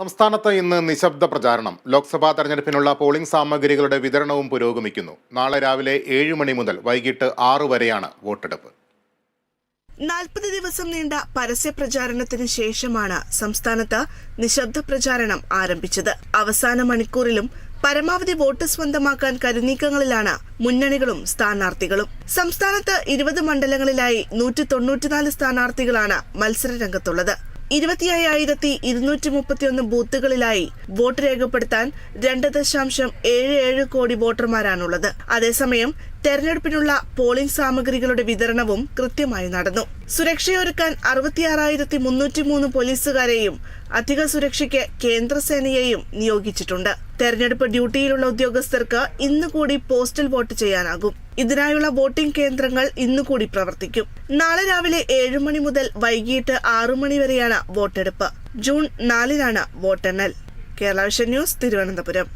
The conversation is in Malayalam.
സംസ്ഥാനത്ത് ഇന്ന് നിശബ്ദ പ്രചാരണം. ലോക്സഭാ തെരഞ്ഞെടുപ്പിനുള്ള പോളിംഗ് സാമഗ്രികളുടെ വിതരണവും പുരോഗമിക്കുന്നു. നാളെ രാവിലെ ഏഴ് മണി മുതൽ വൈകിട്ട് ആറു വരെയാണ് വോട്ടെടുപ്പ്. നാൽപ്പത് ദിവസം നീണ്ട പരസ്യ പ്രചാരണത്തിന് ശേഷമാണ് സംസ്ഥാനത്ത് നിശബ്ദ പ്രചാരണം ആരംഭിച്ചത്. അവസാന മണിക്കൂറിലും പരമാവധി വോട്ട് സ്വന്തമാക്കാൻ കരുനീക്കങ്ങളിലാണ് മുന്നണികളും സ്ഥാനാർത്ഥികളും. സംസ്ഥാനത്ത് ഇരുപത് മണ്ഡലങ്ങളിലായി നൂറ്റി തൊണ്ണൂറ്റിനാല് സ്ഥാനാർത്ഥികളാണ് മത്സര രംഗത്തുള്ളത് ഇരുപത്തിയ്യായിരത്തി ഇരുന്നൂറ്റി മുപ്പത്തിയൊന്ന് ബൂത്തുകളിലായി വോട്ട് രേഖപ്പെടുത്താൻ രണ്ട് ദശാംശം ഏഴ് ഏഴ് കോടി വോട്ടർമാരാണുള്ളത്. അതേസമയം തെരഞ്ഞെടുപ്പിനുള്ള പോളിംഗ് സാമഗ്രികളുടെ വിതരണവും കൃത്യമായി നടന്നു. സുരക്ഷയൊരുക്കാൻ അറുപത്തിയാറായിരത്തി മുന്നൂറ്റി മൂന്ന് പോലീസുകാരെയും അധിക സുരക്ഷയ്ക്ക് കേന്ദ്രസേനയെയും നിയോഗിച്ചിട്ടുണ്ട്. തെരഞ്ഞെടുപ്പ് ഡ്യൂട്ടിയിലുള്ള ഉദ്യോഗസ്ഥർക്ക് ഇന്ന് കൂടി പോസ്റ്റൽ വോട്ട് ചെയ്യാനാകും. ഇതിനായുള്ള വോട്ടിംഗ് കേന്ദ്രങ്ങൾ ഇന്നുകൂടി പ്രവർത്തിക്കും. നാളെ രാവിലെ ഏഴ് മണി മുതൽ വൈകിട്ട് ആറു മണി വരെയാണ് വോട്ടെടുപ്പ്. ജൂൺ നാലിനാണ് വോട്ടെണ്ണൽ. Kerala vision news Thiruvananthapuram.